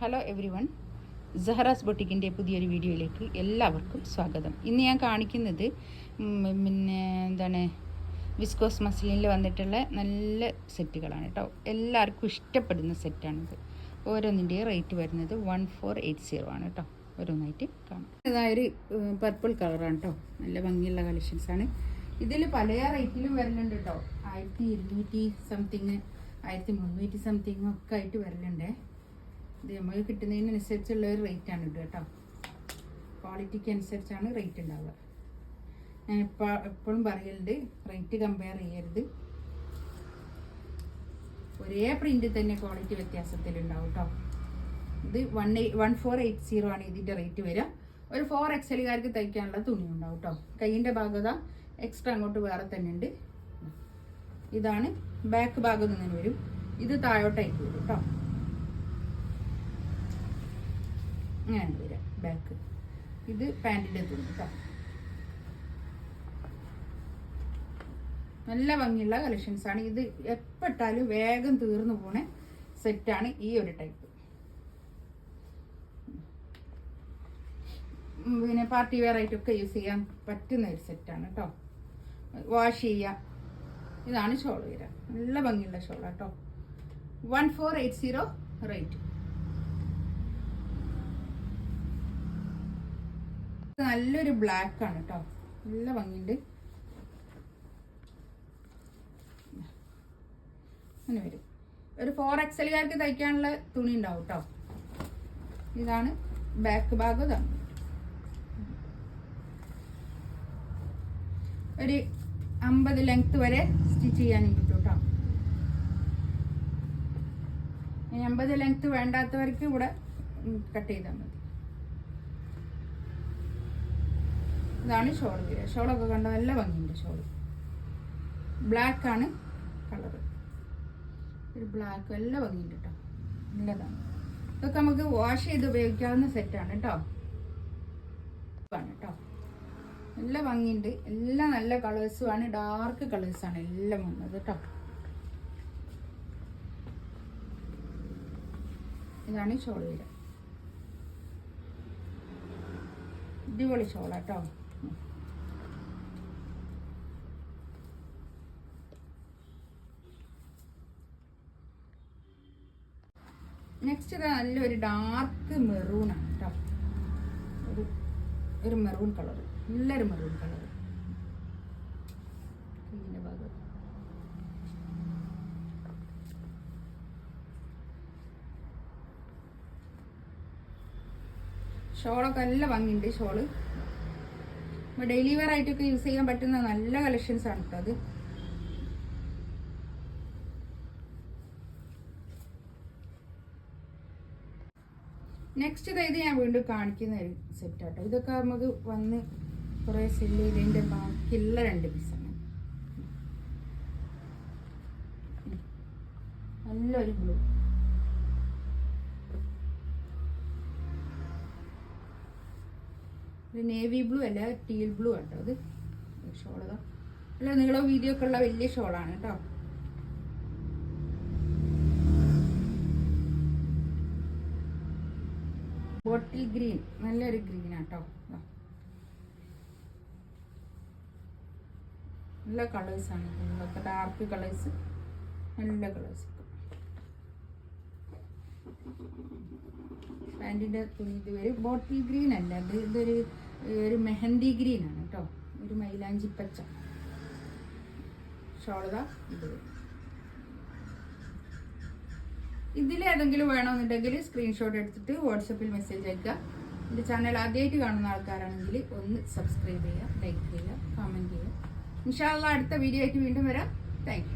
Hello everyone Saharas ബൊട്ടിക്കിന്റെ പുതിയൊരു വീഡിയോയിലേക്ക് എല്ലാവർക്കും സ്വാഗതം. ഇന്ന് ഞാൻ കാണിക്കുന്നത് പിന്നെ എന്താണ് വിസ്കോസ് മസ്ലിനിൽ വന്നിട്ടുള്ള നല്ല സെറ്റുകളാണ് കേട്ടോ എല്ലാവർക്കും ഇഷ്ടപ്പെടുന്ന സെറ്റാണിത്. ഓരോന്നിന്റെയും റേറ്റ് വരുന്നത് വൺ ഫോർ എയ്റ്റ് സീറോ ആണ് കേട്ടോ ഓരോന്നായിട്ട് കാണാം. ഇതായൊരു പർപ്പിൾ കളറാണ് കേട്ടോ നല്ല ഭംഗിയുള്ള കളക്ഷൻസ് ആണ്. ഇതിൽ പല റേറ്റിലും വരുന്നുണ്ട് കേട്ടോ ആയിരത്തി ഇരുന്നൂറ്റി സംതിങ് ആയിരത്തി മുന്നൂറ്റി സംതിങ് ഒക്കെ ആയിട്ട് വരലുണ്ടേ ഇത് നമുക്ക് കിട്ടുന്നതിനനുസരിച്ചുള്ള ഒരു റേറ്റ് ആണ് ഇത് കേട്ടോ. ക്വാളിറ്റിക്ക് അനുസരിച്ചാണ് റേറ്റ് ഉണ്ടാവുക ഞാൻ ഇപ്പോൾ എപ്പോഴും പറയലുണ്ട് റേറ്റ് കമ്പയർ ചെയ്യരുത്. ഒരേ പ്രിന്റ് തന്നെ ക്വാളിറ്റി വ്യത്യാസത്തിലുണ്ടാവും കേട്ടോ ഇത് one eight one four eight zero ആണ് ഇതിന്റെ റേറ്റ് വരിക. ഒരു ഫോർ എക്സലുകാർക്ക് തയ്ക്കാനുള്ള തുണി ഉണ്ടാവും കേട്ടോ കൈയിന്റെ ഭാഗത എക്സ്ട്രാ അങ്ങോട്ട് വേറെ തന്നെ ഉണ്ട് ഇതാണ് ബാക്ക് ഭാഗം നിന്ന് വരും. ഇത് താഴോട്ടായിട്ട് വരും കേട്ടോ അങ്ങനെയാണ് വരാം ബാക്ക് ഇത് പാന്റിന്റെ തുണി കേട്ടോ നല്ല ഭംഗിയുള്ള കളക്ഷൻസ് ആണ്. ഇത് എപ്പെട്ടാലും വേഗം തീർന്നു പോണ സെറ്റാണ് ഈ ഒരു ടൈപ്പ് പിന്നെ പാർട്ടി വെയർ ആയിട്ടൊക്കെ യൂസ് ചെയ്യാൻ പറ്റുന്ന ഒരു സെറ്റാണ് കേട്ടോ വാഷ് ചെയ്യാം ഇതാണ് ഷോൾ വരാം നല്ല ഭംഗിയുള്ള ഷോൾ കേട്ടോ one four eight zero rate നല്ലൊരു ബ്ലാക്ക് ആണ് കേട്ടോ നല്ല ഭംഗിയുണ്ട്. അങ്ങനെ വരും. ഒരു ഫോർ എക്സലുകാർക്ക് തയ്ക്കാനുള്ള തുണി ഉണ്ടാവും കേട്ടോ ഇതാണ് ബാക്ക് ഭാഗം ഇതാണ് ഒരു അമ്പത് ലെങ്ത് വരെ സ്റ്റിച്ച് ചെയ്യാനും കിട്ടും കേട്ടോ അമ്പത് ലെങ്ത് വേണ്ടാത്തവർക്ക് ഇവിടെ കട്ട് ചെയ്താൽ മതി. ഇതാണ് ഷോൾ വരിക ഷോളൊക്കെ കണ്ട നല്ല ഭംഗിയുണ്ട് ഷോൾ. ബ്ലാക്ക് ആണ് കളർ ഒരു ബ്ലാക്ക് നല്ല ഭംഗിയുണ്ട് കേട്ടോ നല്ലതാണ്. ഇതൊക്കെ നമുക്ക് വാഷ് ചെയ്ത് ഉപയോഗിക്കാവുന്ന സെറ്റാണ് കേട്ടോ ആണ് കേട്ടോ നല്ല ഭംഗിയുണ്ട്. എല്ലാം നല്ല കളേഴ്സും ആണ്. ഡാർക്ക് കളേഴ്സാണ് എല്ലാം വന്നത് കേട്ടോ ഇതാണ് ഷോൾ വരിക അടിപൊളി ഷോളാട്ടോ നെക്സ്റ്റ് ഇത് നല്ലൊരു ഡാർക്ക് മെറൂൺ ആണ് കേട്ടോ ഒരു ഒരു മെറൂൺ കളർ നല്ലൊരു മെറൂൺ കളർ ഭാഗം. ഷോളൊക്കെ നല്ല ഭംഗിയുണ്ട് ഷോൾ ഡെയിലി വെയർ ആയിട്ടൊക്കെ യൂസ് ചെയ്യാൻ പറ്റുന്ന നല്ല കളക്ഷൻസ് ആണ് കേട്ടോ അത്. നെക്സ്റ്റ് ഇത് ഞാൻ വീണ്ടും കാണിക്കുന്ന ഒരു സെറ്റ് ആട്ടോ. ഇതൊക്കെ നമുക്ക് വന്ന് കുറേ സെല്ല് ചെയ്തതിന്റെ ബാക്കിയുള്ള രണ്ട് പീസാണ് നല്ലൊരു ബ്ലൂ ഇത് നേവി ബ്ലൂ അല്ല ടീൽ ബ്ലൂ ആട്ടോ അത്. ഷോൾ അല്ല വീഡിയോ ഒക്കെ ഉള്ള വലിയ ഷോളാണ് കേട്ടോ. ബോട്ടിൽ ഗ്രീൻ നല്ലൊരു ഗ്രീൻ ആട്ടോ. നല്ല കളേഴ്സ് ആണ് ഇതൊക്കെ ഡാർക്ക് കളേഴ്സ് നല്ല കളേഴ്സ് പാന്റിന്റെ തുണി ഇത് വരും. ബോട്ടിൽ ഗ്രീൻ അല്ല ഇത് ഇതൊരു ഒരു മെഹന്തി ഗ്രീൻ ആണ് കേട്ടോ. ഒരു മൈലാഞ്ചി പച്ച. ഷോളത ഇത് ഇതിലേതെങ്കിലും വേണമെന്നുണ്ടെങ്കിൽ സ്ക്രീൻഷോട്ട് എടുത്തിട്ട് വാട്സപ്പിൽ മെസ്സേജ് അയക്കുക. എന്റെ ചാനൽ ആദ്യമായിട്ട് കാണുന്ന ആൾക്കാരാണെങ്കിൽ ഒന്ന് സബ്സ്ക്രൈബ് ചെയ്യുക ലൈക്ക് ചെയ്യുക കമന്റ് ചെയ്യുക. ഇൻഷാല്ല അടുത്ത വീഡിയോ ആയിട്ട് വീണ്ടും വരാം. താങ്ക്